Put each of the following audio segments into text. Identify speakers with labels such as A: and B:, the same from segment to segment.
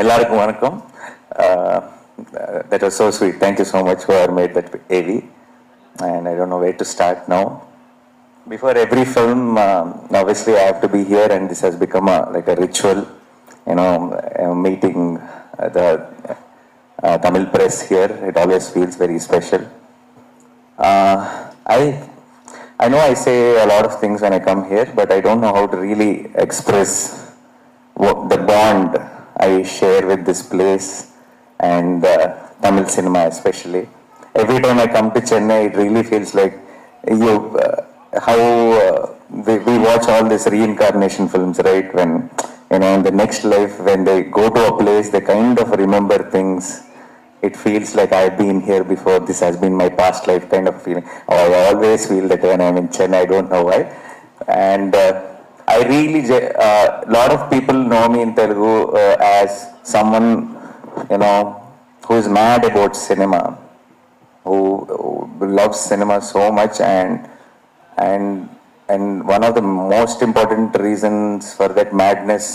A: எல்லாருக்கும் வணக்கம் that was so sweet thank you so much for made that AV and I don't know way to start no before every film, um, obviously I have to be here, and this has become a, like a ritual, you know, uh, meeting uh, the uh, Tamil press here. It always feels very special. Uh, I I know I say a lot of things when I come here, but I don't know how to really express what the bond I share with this place and uh, Tamil cinema especially. Every time I come to Chennai, it really feels like you uh, how uh, we, we watch all these reincarnation films, right? When you know in the next life, when they go to a place, they kind of remember things. It feels like I've been here before. This has been my past life kind of feeling. Oh, I always feel that when I'm in Chennai. I don't know why. And uh, I really, a uh, lot of people know me in Telugu uh, as someone, you know, who is mad about cinema, who, who loves cinema so much, and and and one of the most important reasons for that madness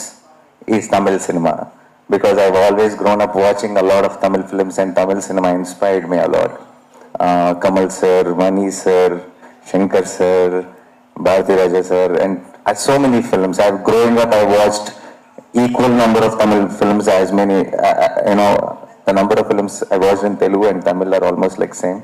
A: is Tamil cinema because I've always grown up watching a lot of Tamil films and Tamil cinema inspired me a lot. Uh, Kamal sir, Mani sir, Shankar sir, Bharati Raja sir, and uh, so many films. I've growing up, I watched equal number of Tamil films as many, uh, uh, you know, the number of films I watched in Telugu and Tamil are almost like same.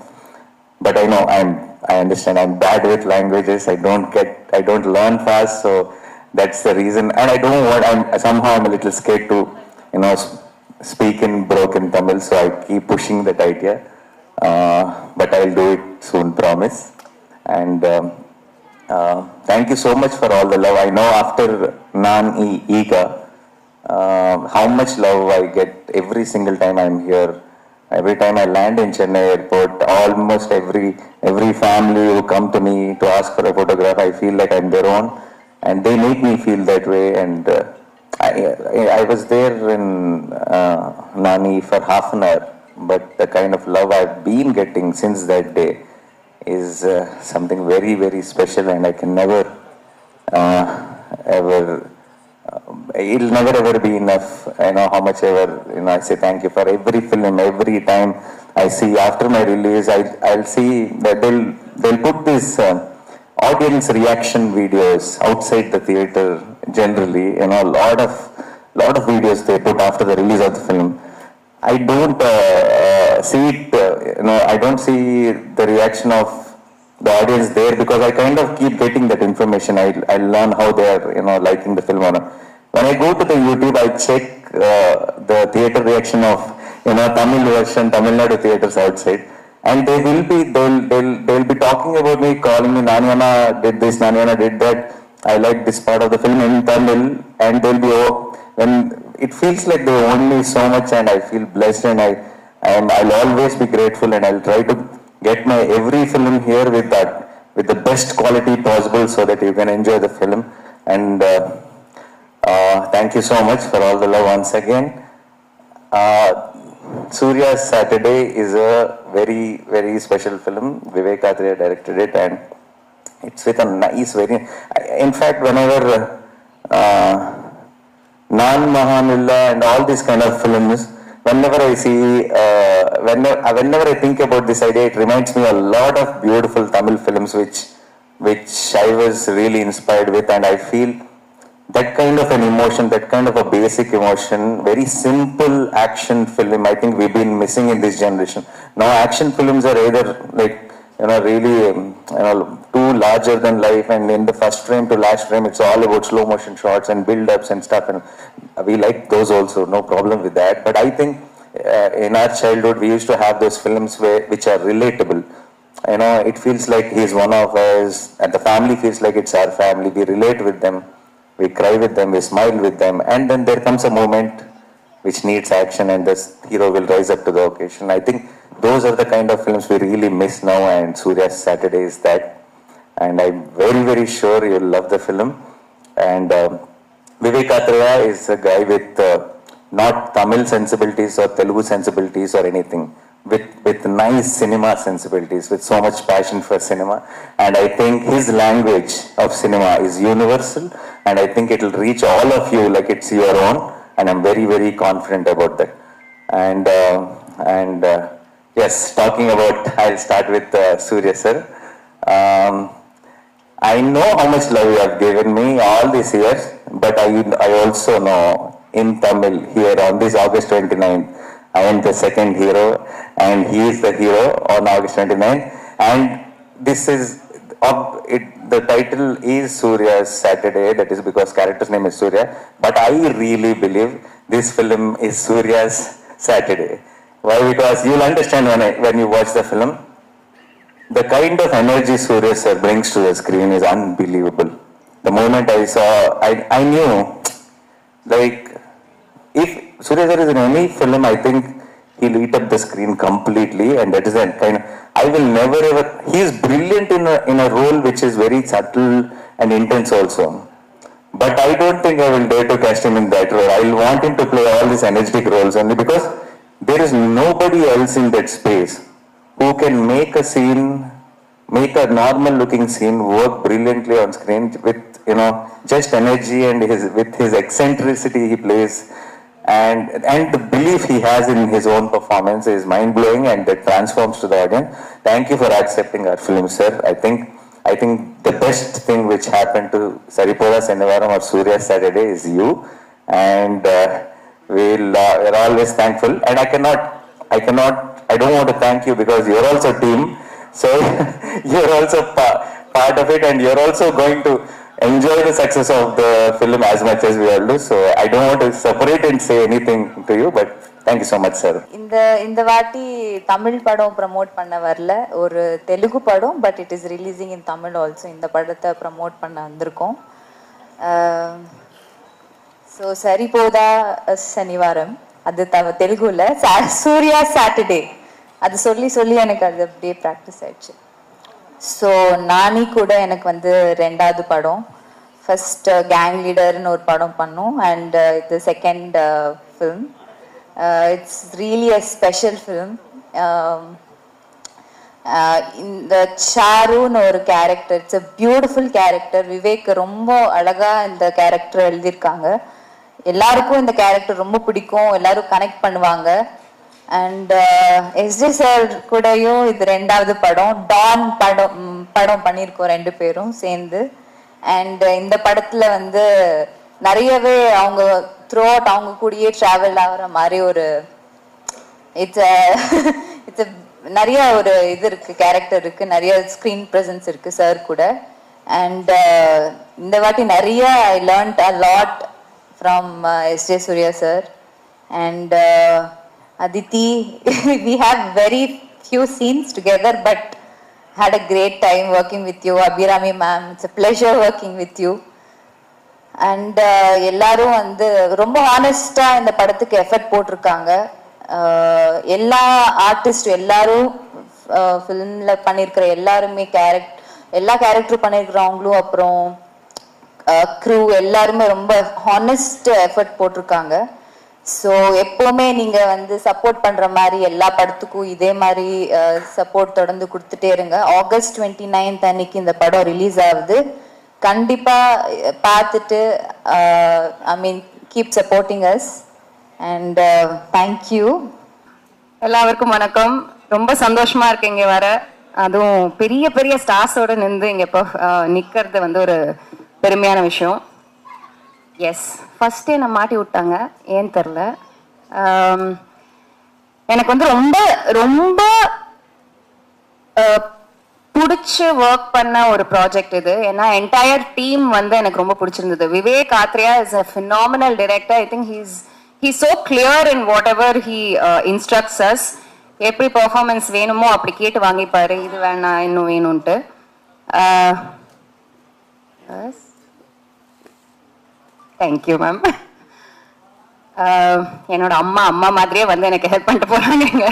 A: But I know I'm, I understand I'm bad with languages. I don't get, I don't learn fast, so that's the reason. And I don't want, I'm somehow I'm a little scared to, you know, speak in broken Tamil, so I keep pushing that idea. Uh, but I'll do it soon, promise. And um, uh, thank you so much for all the love. I know after Nan E Ega, uh, how much love I get every single time I'm here. Every time I land in Chennai airport, almost every every family who come to me to ask for a photograph, I feel like I'm their own, and they make me feel that way. And uh, I, I I was there in uh, Nani for half an hour, but the kind of love I've been getting since that day is uh, something very very special, and I can never uh, ever um, it'll never ever be enough. I know how much ever, you know, I say thank you for every film, every time I see after my release, I, I'll see that they'll, they'll put these uh, audience reaction videos outside the theater generally, you know, a lot of, lot of videos they put after the release of the film. I don't uh, uh, see it, uh, you know, I don't see the reaction of the audience there because I kind of keep getting that information. I, I learn how they are, you know, liking the film or not. When I go to the YouTube, I check uh, the theater reaction of, you know, Tamil version, Tamil Nadu theaters outside. And they will be, they'll, they'll, they'll be talking about me, calling me, Nanyana did this, Nanyana did that. I like this part of the film in Tamil. And they'll be, oh, when it feels like they own me so much and I feel blessed and I, and I'll always be grateful and I'll try to get my every film here with that with the best quality possible so that you can enjoy the film. And uh, uh, thank you so much for all the love once again. Uh, Surya's Saturday is a very very special film. Vivek Atreya directed it and it's with a nice very in fact whenever uh, Nan Mahanilla and all these kind of films, whenever I see, uh, whenever, uh, whenever I think about this idea, it reminds me a lot of beautiful Tamil films which, which I was really inspired with, and I feel that kind of an emotion, that kind of a basic emotion, very simple action film. I think we've been missing in this generation. Now, action films are either like you know really um, you know too larger than life and in the first frame to last frame it's all about slow motion shots and build ups and stuff and we like those also no problem with that. But i think uh, in our childhood we used to have those films where, which are relatable. You know it feels like he's one of us and the family feels like it's our family. We relate with them we cry with them we smile with them and then there comes a moment which needs action and the hero will rise up to the occasion. I think those are the kind of films we really miss now and Surya's Saturday is that. And I'm very, very sure you'll love the film. And um, Vivek Atreya is a guy with uh, not Tamil sensibilities or Telugu sensibilities or anything. With, with nice cinema sensibilities, with so much passion for cinema. And I think his language of cinema is universal and I think it'll reach all of you like it's your own and I'm very, very confident about that. And, uh, and uh, yes, talking about, I'll start with uh, Surya sir. Um, I know how much love you have given me all these years, but I, I also know in Tamil here on this August 29th, I am the second hero and he is the hero on August 29th. And this is, it, the title is Surya's Saturday, that is because character's name is Surya, but I really believe this film is Surya's Saturday. Why? Because you'll understand when, I, when you watch the film, the kind of energy Surya sir brings to the screen is unbelievable. The moment I saw, I, I knew, like, if Surya sir is in any film, I think he'll eat up the screen completely, and that is a kind of, I will never ever, he is brilliant in a, in a role which is very subtle and intense also. But I don't think I will dare to cast him in that role. I will want him to play all these energetic roles only because there is nobody else in that space who can make a scene, make a normal looking scene work brilliantly on screen with, you know, just energy and his, with his eccentricity he plays and, and the belief he has in his own performance is mind blowing and that transforms to the audience. Thank you for accepting our film, sir. I think, I think the best thing which happened to Saripoda Senavaram or Surya Saturday is you and uh, we'll, uh, we're always thankful and I cannot, I cannot, I don't want to thank you because you're also team. So you're also pa- part of it and you're also going to enjoy the success of the film as much as we all do. So I don't want to separate and say anything to you, but thank you so much, sir.
B: இந்த இந்த வாட்டி தமிழ் படம் promote பண்ண வரல ஒரு தெலுங்கு படம் but it is releasing in Tamil also இந்த படத்தை ப்ரமோட் பண்ண வந்திருக்கோம் ஸோ சரிபோதா சனிவாரம். அது த தெலுங்குல சூர்யா சாட்டர்டே அது சொல்லி சொல்லி எனக்கு அது அப்படியே ப்ராக்டிஸ் ஆயிடுச்சு. ஸோ நானி கூட எனக்கு வந்து ரெண்டாவது படம். ஃபர்ஸ்ட் கேங் லீடர்னு ஒரு படம் பண்ணோம். அண்ட் இது second film it's really a special film இந்த சாருன்னு ஒரு character it's a beautiful character Vivek ரொம்ப அழகாக இந்த கேரக்டர் எழுதியிருக்காங்க. எல்லாருக்கும் இந்த கேரக்டர் ரொம்ப பிடிக்கும். எல்லாரும் கனெக்ட் பண்ணுவாங்க. அண்ட் எஸ்ஜி சார் கூடயும் இது ரெண்டாவது படம். டான் படம் படம் பண்ணியிருக்கோம் ரெண்டு பேரும் சேர்ந்து. அண்ட் uh, இந்த படத்துல வந்து நிறையவே அவங்க த்ரூ அவுட் அவங்க கூடயே டிராவல் ஆகிற மாதிரி ஒரு இட்ஸ் இட்ஸ் நிறைய ஒரு இது இருக்கு கேரக்டர் இருக்கு. நிறைய ஸ்க்ரீன் ப்ரெசன்ஸ் இருக்கு சார் கூட. அண்ட் uh, இந்த வாட்டி நிறைய I learnt a lot from S J Suryah sir uh, Aditi we uh, have very few scenes together, but had a great time working with you. Abirami ma'am it's a pleasure working with you. And uh, எல்லாரும் வந்து ரொம்ப ஹானஸ்டாக இந்த படத்துக்கு effort போட்டிருக்காங்க. Uh, எல்லா artist எல்லாரும் ஃபிலிமில் பண்ணியிருக்கிற எல்லாருமே கேரக்ட் எல்லா கேரக்டரும் பண்ணியிருக்கிறவங்களும் அப்புறம் Uh, க்ரூ எல்லாருமே ரொம்ப ஹானஸ்ட் எஃபர்ட் போட்டிருக்காங்க. ஸோ எப்போவுமே நீங்க வந்து சப்போர்ட் பண்ற மாதிரி எல்லா படத்துக்கும் இதே மாதிரி uh, சப்போர்ட் தொடர்ந்து கொடுத்துட்டே இருங்க. ஆகஸ்ட் டுவெண்ட்டி நைன்த் அன்னைக்கு இந்த படம் ரிலீஸ் ஆகுது. கண்டிப்பா uh, பார்த்துட்டு I mean keep supporting us and thank you
C: எல்லாருக்கும் வணக்கம். ரொம்ப சந்தோஷமா இருக்கு இங்க வர. அதுவும் பெரிய பெரிய ஸ்டார்ஸோட நின்று இங்க இப்போ நிக்கிறது வந்து ஒரு பெருமையான விஷயம். எஸ் ஃபஸ்ட்டு என்னை மாட்டி விட்டாங்க. ஏன்னு தெரில எனக்கு வந்து ரொம்ப ரொம்ப பிடிச்சி ஒர்க் பண்ண ஒரு ப்ராஜெக்ட் இது. ஏன்னா என்டையர் டீம் வந்து எனக்கு ரொம்ப பிடிச்சிருந்தது. Vivek Athreya is a phenomenal director I think he's he so clear in whatever he instructs us எப்படி பர்ஃபார்மன்ஸ் வேணுமோ அப்படி கேட்டு வாங்கிப்பாரு. இது வேணாம் இன்னும் வேணும்ன்ட்டு. தேங்க்யூ மேம் என்னோட அம்மா அம்மா மாதிரியே வந்து எனக்கு ஹெல்ப் பண்ணிட்டு போறாங்க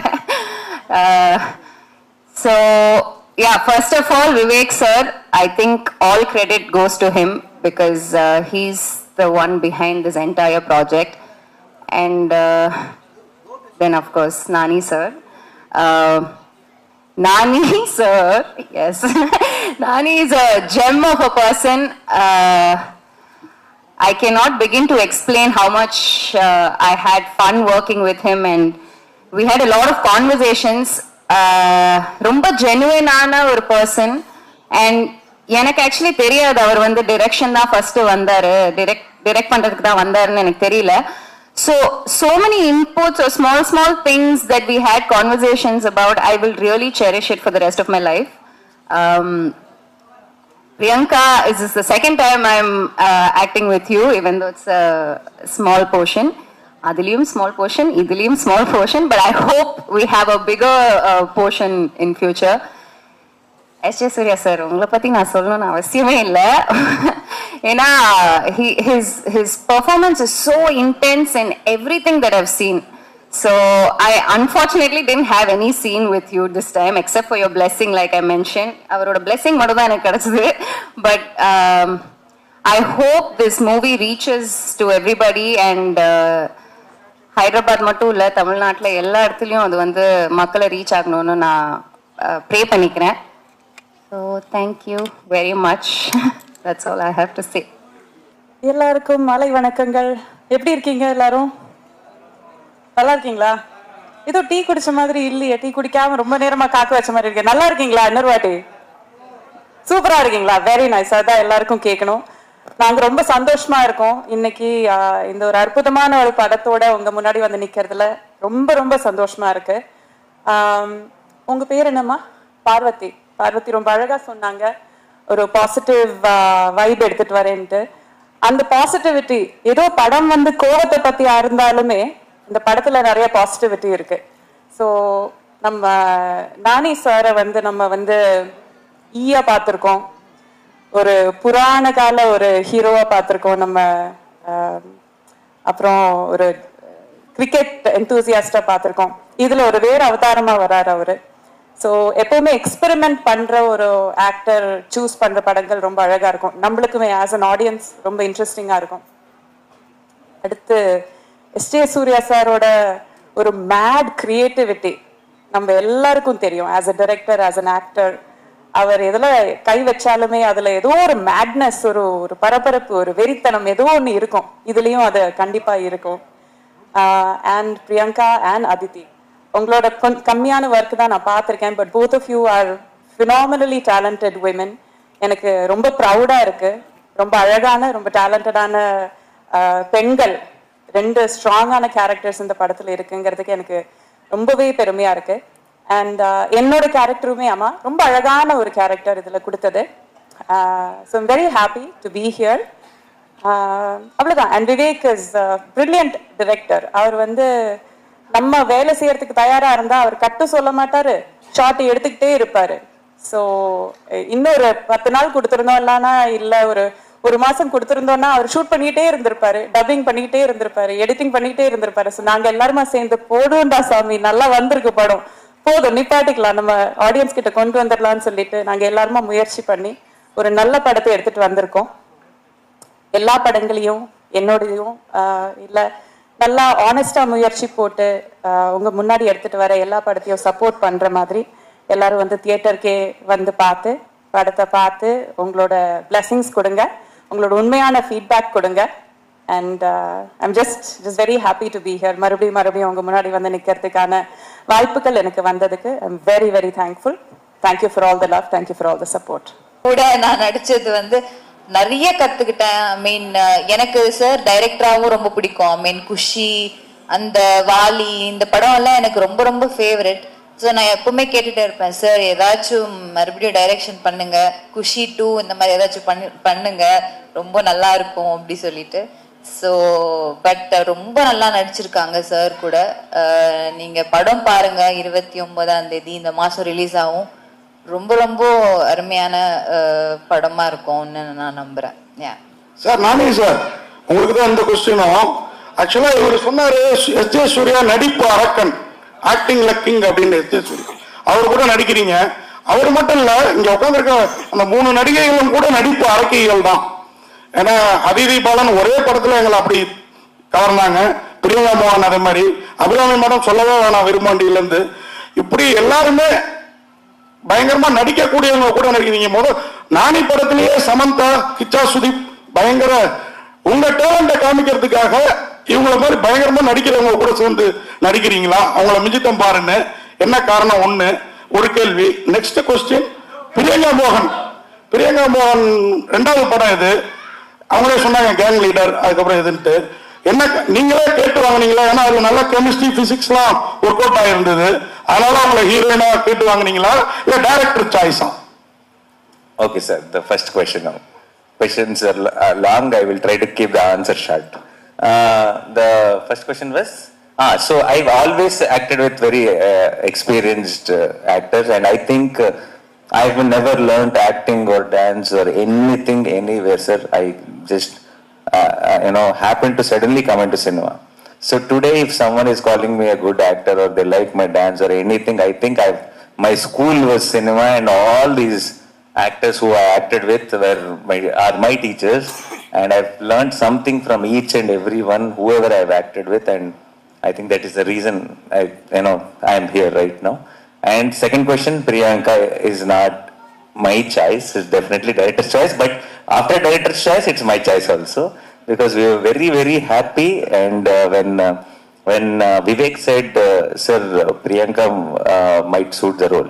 C: so yeah first of all Vivek sir I think all credit goes to him because he's the one behind this entire project and then of course nani sir uh, nani sir yes nani is a gem of a person uh, I cannot begin to explain how much uh, I had fun working with him and we had a lot of conversations. Uh, ரொம்ப ஜெனுவனான ஒரு person and எனக்கு actually தெரியாது அவர் வந்து direction தான் first வந்தாரு direct direct பண்றதுக்கு தான் வந்தாருன்னு எனக்கு தெரியல so so many inputs or small small things that we had conversations about I will really cherish it for the rest of my life. Um, Priyanka, this is the second time I'm uh, acting with you, even though it's a small portion. Adiliyum small portion, Idiliyum small portion, but I hope we have a bigger uh, portion in future. S J Suryah sir உங்களை பற்றி நான் சொல்லணும்னு அவசியமே இல்லை ஏன்னா his his performance is so intense in every thing that how scene So I unfortunately didn't have any scene with you this time except for your blessing like I mention அவரோட blessing மட்டும் தான் எனக்கு கிடச்சிது. But I hope this movie reaches to everybody and Hyderabad மட்டும் இல்லை தமிழ்நாட்டில் எல்லா இடத்துலையும் அது வந்து மக்களை ரீச் ஆகணும்னு நான் uh, ப்ரே பண்ணிக்கிறேன். So thank you very much that's all I have to say
D: எல்லாருக்கும் மலை வணக்கங்கள். எப்படி இருக்கீங்க எல்லாரும்? நல்லா இருக்கீங்களா ஏதோ டீ குடிச்ச மாதிரி இல்லையே டீ குடிக்காம ரொம்ப நேரமா காக்க வச்ச மாதிரி இருக்கு. நல்லா இருக்கீங்களா இன்னொரு வாட்டி. சூப்பரா இருக்கீங்களா? வெரி நைஸ் அதான் எல்லாருக்கும் கேட்கணும் நாங்க ரொம்ப சந்தோஷமா இருக்கோம். இன்னைக்கு இந்த ஒரு அற்புதமான ஒரு படத்தோட உங்க முன்னாடி வந்து நிக்கிறதுல ரொம்ப ரொம்ப சந்தோஷமா இருக்கு. உங்க பேர் என்னம்மா? பார்வதி. பார்வதி ரொம்ப அழகா சொன்னாங்க. ஒரு பாசிட்டிவ் வைப் எடுத்துட்டு வரேன்ட்டு. அந்த பாசிட்டிவிட்டி ஏதோ படம் வந்து கோவத்தை பத்தி இருந்தாலுமே இந்த படத்துல நிறைய பாசிட்டிவிட்டி இருக்கு. ஸோ நம்ம நானி சாரை வந்து நம்ம வந்து ஈயா பார்த்துருக்கோம். ஒரு புராண கால ஒரு ஹீரோவா பார்த்துருக்கோம் நம்ம அப்புறம் ஒரு கிரிக்கெட் என்தூசியாஸ்டா பார்த்துருக்கோம். இதுல ஒரு வேறு அவதாரமா வராரு அவரு. ஸோ எப்பவுமே எக்ஸ்பெரிமெண்ட் பண்ற ஒரு ஆக்டர் சூஸ் பண்ற படங்கள் ரொம்ப அழகா இருக்கும். நம்மளுக்குமே ஆஸ் அன் ஆடியன்ஸ் ரொம்ப இன்ட்ரெஸ்டிங்கா இருக்கும். அடுத்து எஸ். ஜே. சூர்யா சாரோட ஒரு மேட் கிரியேட்டிவிட்டி நம்ம எல்லாருக்கும் தெரியும். As a director as an actor அவர் எதுல கை வச்சாலுமே அதுல ஏதோ ஒரு மேட்னஸ் ஒரு ஒரு பரபரப்பு ஒரு வெறித்தனம் ஏதோ ஒன்று இருக்கும். இதுலயும் அது கண்டிப்பா இருக்கும். அண்ட் பிரியங்கா அண்ட் அதித்தி உங்களோட கொஞ் கம்மியான ஒர்க் தான் நான் பார்த்துருக்கேன் but both of you are phenomenally talented women எனக்கு ரொம்ப ப்ரௌடாக இருக்கு. ரொம்ப அழகான ரொம்ப டேலண்டடான பெண்கள். ரெண்டு ஸ்ட்ராங்கான கேரக்டர்ஸ் இந்த படத்தில் இருக்குங்கிறதுக்கு எனக்கு ரொம்பவே பெருமையாக இருக்கு. அண்ட் uh, என்னோட கேரக்டருமே அம்மா ரொம்ப அழகான ஒரு கேரக்டர் இதில் கொடுத்தது. So I'm very happy to be here அவ்வளோதான் and Vivek is brilliant director அவர் வந்து நம்ம வேலை செய்யறதுக்கு தயாராக இருந்தால் அவர் கட்டு சொல்ல மாட்டார். ஷார்ட் எடுத்துக்கிட்டே இருப்பார். ஸோ இன்னொரு பத்து நாள் கொடுத்துருந்தோம் இல்லைன்னா இல்லை ஒரு ஒரு மாசம் கொடுத்துருந்தோம்னா அவர் ஷூட் பண்ணிக்கிட்டே இருந்திருப்பாரு டப்பிங் பண்ணிக்கிட்டே இருந்திருப்பாரு எடிட்டிங் பண்ணிக்கிட்டே இருந்திருப்பாரு. ஸோ நாங்க எல்லாருமா சேர்ந்து போடுவோம்டா சாமி நல்லா வந்திருக்கு படம். போதும் நிப்பாட்டிக்கலாம். நம்ம ஆடியன்ஸ் கிட்ட கொண்டு வந்துடலாம்னு சொல்லிட்டு நாங்க எல்லாருமா முயற்சி பண்ணி ஒரு நல்ல படத்தை எடுத்துட்டு வந்திருக்கோம். எல்லா படங்களையும் என்னோடையும் இல்லை இல்ல நல்லா ஆனஸ்டா முயற்சி போட்டு உங்கள் உங்க முன்னாடி எடுத்துட்டு வர எல்லா படத்தையும் சப்போர்ட் பண்ற மாதிரி எல்லாரும் வந்து தியேட்டருக்கே வந்து பார்த்து படத்தை பார்த்து உங்களோட blessings கொடுங்க. உங்களோட உண்மையான ஃபீட்பேக் கொடுங்க. And I'm just just very happy to be here மறுபடியும் மறுபடியும் உங்கள் முன்னாடி வந்து நிற்கிறதுக்கான வாய்ப்புகள் எனக்கு வந்ததுக்கு I'm very very thankful thank you for all the love thank you for all the support
B: கூட நான் நடிச்சது வந்து நிறைய கத்துக்கிட்டேன். ஐ மீன் uh, எனக்கு சார் டைரக்டராகவும் ரொம்ப பிடிக்கும். ஐ மீன் குஷி அந்த வாலி இந்த படம் எல்லாம் எனக்கு ரொம்ப ரொம்ப ஃபேவரட் ஸோ நான் எப்பவுமே கேட்டுட்டே இருப்பேன் சார் ஏதாச்சும் மறுபடியும் டைரக்ஷன் பண்ணுங்க. குஷி டூ இந்த மாதிரி ஏதாச்சும் பண்ணு பண்ணுங்க. ரொம்ப நல்லா இருக்கும் அப்படி சொல்லிட்டு. ஸோ பட் ரொம்ப நல்லா நடிச்சிருக்காங்க சார் கூட. நீங்கள் நீங்க படம் பாருங்க இருபத்தி ஒன்பதாம் தேதி இந்த மாசம் ரிலீஸ் ஆகும். ரொம்ப ரொம்ப அருமையான படமாக படமா இருக்கும்னு நான் நம்புறேன். ஏன்
E: சார் நானே சார் உங்களுக்கு தான் இந்த கொஸ்டினும் ஆக்சுவலா இவர் சொன்னாரு எஸ் ஜே சூர்யா நடிப்பு அரக்கன். ஆக்டிங் லக்கிங் அப்படின்னு எடுத்து சொல்லி அவர் கூட நடிக்கிறீங்க. அவர் மட்டும் இல்ல இங்க உட்காந்துருக்க அந்த மூணு நடிகைகளும் கூட நடிப்பு அரக்கைகள் தான். ஏன்னா அதிதி பாலன் ஒரே படத்துல எங்களை அப்படி கவர்ந்தாங்க. பிரியங்கா மோகன் அதே மாதிரி. அபிராமி மேடம் சொல்லவே வேணாம் விரும்பாண்டியில இருந்து இப்படி எல்லாருமே பயங்கரமா நடிக்கக்கூடியவங்க கூட நடிக்கிறீங்க. முதல் நானி படத்திலேயே சமந்தா கிச்சா சுதீப் பயங்கர உங்க டேலண்ட காமிக்கிறதுக்காக இவங்கள மாதிரி பயங்கரமா நடிக்கிறவங்க கூட சேர்ந்து நடிக்கிறீங்களா? அவங்கள மிஞ்சித்தம் பாருன்னு. என்ன காரணம் ஒண்ணு? ஒரு கேள்வி. நெக்ஸ்ட் கொஸ்டின் பிரியங்கா மோகன். பிரியங்கா மோகன் ரெண்டாவது படம் இது. அவங்களே சொன்னாங்க கேங் லீடர் அதுக்கப்புறம் இதுன்ட்டு. என்ன நீங்களே கேட்டு வாங்குனீங்களா? ஏன்னா அதுல நல்ல கெமிஸ்ட்ரி பிசிக்ஸ்லாம் ஒர்க் அவுட் ஆயிருந்தது. அதனால அவங்கள ஹீரோயினா கேட்டு வாங்குனீங்களா? இல்ல director சாய்ஸா
A: okay sir the first question now. Long I will try to keep the answer short Uh, the first question was. Ah, so I've always acted with very uh, experienced uh, actors, and I think uh, I've never learned acting or dance or anything anywhere, sir. I just, uh, uh, you know, happened to suddenly come into cinema. So today, if someone is calling me a good actor or they like my dance or anything, I think I've my school was cinema, and all these actors who I acted with were my, are my teachers, and I've learned something from each and every one, whoever I've acted with, and I think that is the reason I, you know, I am here right now. And second question, Priyanka is not my choice, it's definitely director's choice, but after director's choice, it's my choice also, because we were very, very happy, and uh, when uh, when uh, Vivek said, uh, "Sir, Priyanka uh, might suit the role,"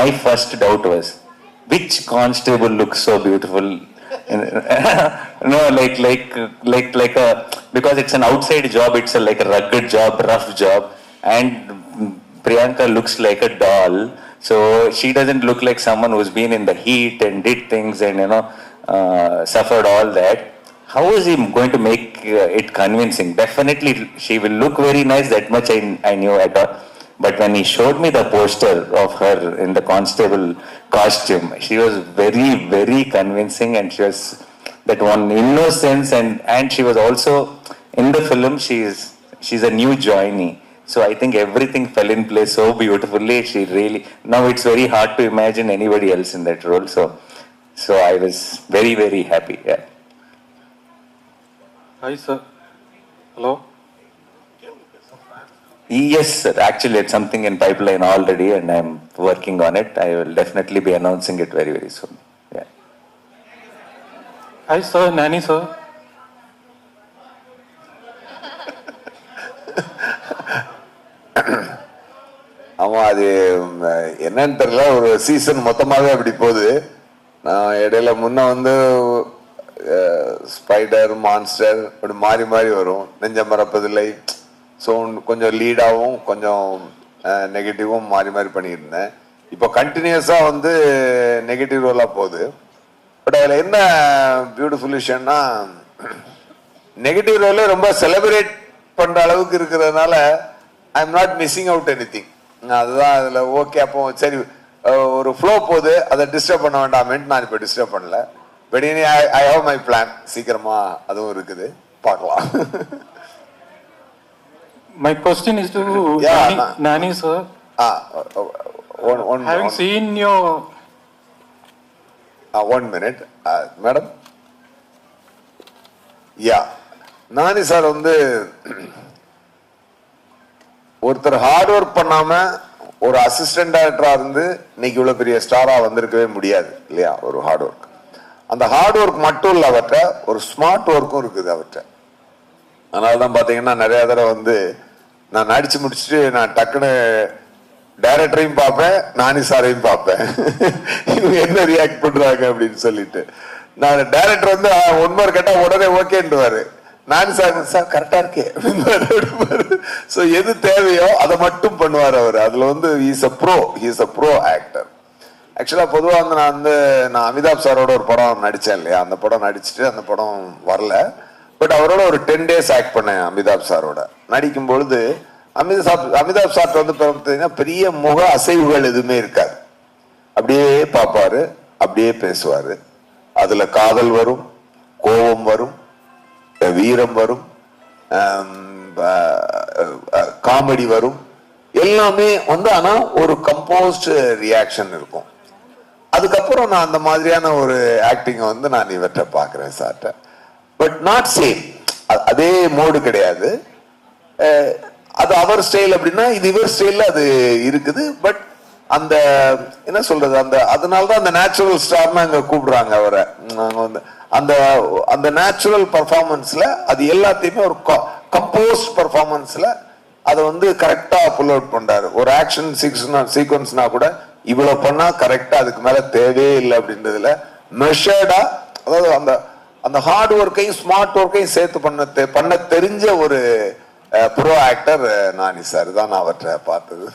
A: my first doubt was, which constable looks so beautiful? no, like like like like a because it's an outside job. It's a, like a rugged job, rough job, and Priyanka looks like a doll. So she doesn't look like someone who's been in the heat and did things and you know uh, suffered all that. How is he going to make uh, it convincing? Definitely, she will look very nice. That much I, I knew at all. But when he showed me the poster of her in the constable costume, she was very, very convincing, and she was that one innocence, and and she was also in the film. She is she's a new joinee. So I think everything fell in place so beautifully. She really now it's very hard to imagine anybody else in that role. So so I was very, very happy. Yeah.
F: Hi, sir. Hello.
A: Yes, sir. Actually, it's something in pipeline already, and I'm working on it. I will definitely be announcing it very, very soon. Yeah.
F: Hi, sir. Nanny, sir.
G: ஆமா அது என்னன்னு தெரியல ஒரு season மொத்தமாவே அப்படி போகுது நான் இடையில முன்ன வந்து ஸ்பைடர் மான்ஸ்டர் அப்படி மாறி மாறி வரும் நெஞ்ச மறப்பதில்லை ஸோ கொஞ்சம் லீடாகவும் கொஞ்சம் நெகட்டிவும் மாறி மாறி பண்ணியிருந்தேன். இப்போ கண்டினியூஸாக வந்து நெகட்டிவ் ரோலாக போகுது. பட் அதில் என்ன பியூட்டிஃபுல் விஷயம்னா நெகட்டிவ் ரோலே ரொம்ப செலிப்ரேட் பண்ணுற அளவுக்கு இருக்கிறதுனால I am not missing out anything அதுதான் அதில் ஓகே அப்போ சரி ஒரு ஃப்ளோ போகுது அதை டிஸ்டர்ப் பண்ண வேண்டாமேன்ட்டு நான் இப்போ டிஸ்டர்ப் பண்ணல. பட் இனி I I have my plan சீக்கிரமாக அதுவும் இருக்குது. பார்க்கலாம்.
F: My question is to
G: Yeah,
F: Nanny,
G: ma-
F: Nanny, sir.
G: Ah one one
F: Having seen your
G: one minute madam yeah Nani sir வந்து ஒருத்தர் ஹார்ட் ஒர்க் பண்ணாம ஒரு அசிஸ்டன்ட் டைரக்டரா இருந்து இன்னைக்கு இவ்வளவு பெரிய ஸ்டாரா வந்திருக்கவே முடியாது இல்லையா? ஒரு ஹார்ட் ஒர்க் அந்த ஹார்ட் ஒர்க் மட்டும் இல்ல அவர்கிட்ட ஒரு ஸ்மார்ட் ஒர்க்கும் இருக்குது அவர்கிட்ட. அதனால தான் பார்த்தீங்கன்னா நிறைய தடவை வந்து நான் நடிச்சு முடிச்சுட்டு நான் டக்குன்னு டைரக்டரையும் பார்ப்பேன் நானி சாரையும் பார்ப்பேன். இவங்க என்ன ரியாக்ட் பண்ணுறாங்க அப்படின்னு சொல்லிட்டு. நான் டைரக்டர் வந்து ஒன்மர் கேட்டால் உடனே ஓகேன்றவாரு. நானி சார் சார் கரெக்டாக இருக்கே. ஸோ எது தேவையோ அதை மட்டும் பண்ணுவார் அவர். அதில் வந்து is a pro is a pro actor ஆக்சுவலாக பொதுவாக வந்து நான் வந்து நான் அமிதாப் சாரோட ஒரு படம் நடித்தேன் இல்லையா? அந்த படம் நடிச்சுட்டு அந்த படம் வரல. பட் அவரோட ஒரு டென் டேஸ் ஆக்ட் பண்ணேன் அமிதாப் சாரோட. நடிக்கும் பொழுது அமிதாப் அமிதாப் சார்ட்ட வந்து பார்த்தீங்கன்னா பெரிய முக அசைவுகள் எதுவுமே இருக்காது. அப்படியே பார்ப்பாரு அப்படியே பேசுவார். அதில் காதல் வரும் கோபம் வரும் வீரம் வரும் காமெடி வரும். எல்லாமே வந்து ஆனால் ஒரு கம்போஸ்ட் ரியாக்ஷன் இருக்கும். அதுக்கப்புறம் நான் அந்த மாதிரியான ஒரு ஆக்டிங்கை வந்து நான் இவர்கிட்ட பார்க்குறேன் சார்கிட்ட பட் நாட் சேம் அதே மோடு கிடையாது. அது அவர் ஸ்டைல் அப்படின்னா இது இவர் ஸ்டைலில் அது இருக்குது. பட் அந்த என்ன சொல்றது அந்த அதனால தான் அந்த நேச்சுரல் ஸ்டார்னு அங்கே கூப்பிடுறாங்க அவரை. நாங்கள் வந்து அந்த அந்த நேச்சுரல் பர்ஃபார்மன்ஸில் அது எல்லாத்தையுமே ஒரு கம்போஸ் பர்ஃபார்மன்ஸில் அதை வந்து கரெக்டாக புல் அவுட் பண்ணுறாரு ஒரு ஆக்ஷன் சீக்வன்ஸ்னா கூட இவ்வளோ பண்ணால் கரெக்டாக அதுக்கு மேலே தேவையே இல்லை அப்படின்றதுல மெஷர்டாக அதாவது அந்த அந்த ஹார்ட் ஒர்க்கையும் ஸ்மார்ட் ஒர்க்கையும் சேர்த்து பண்ண தெ- பண்ண தெரிஞ்ச ஒரு ப்ரோ ஆக்டர் நானி சார் தான் நான் அவற்றை பார்த்தது.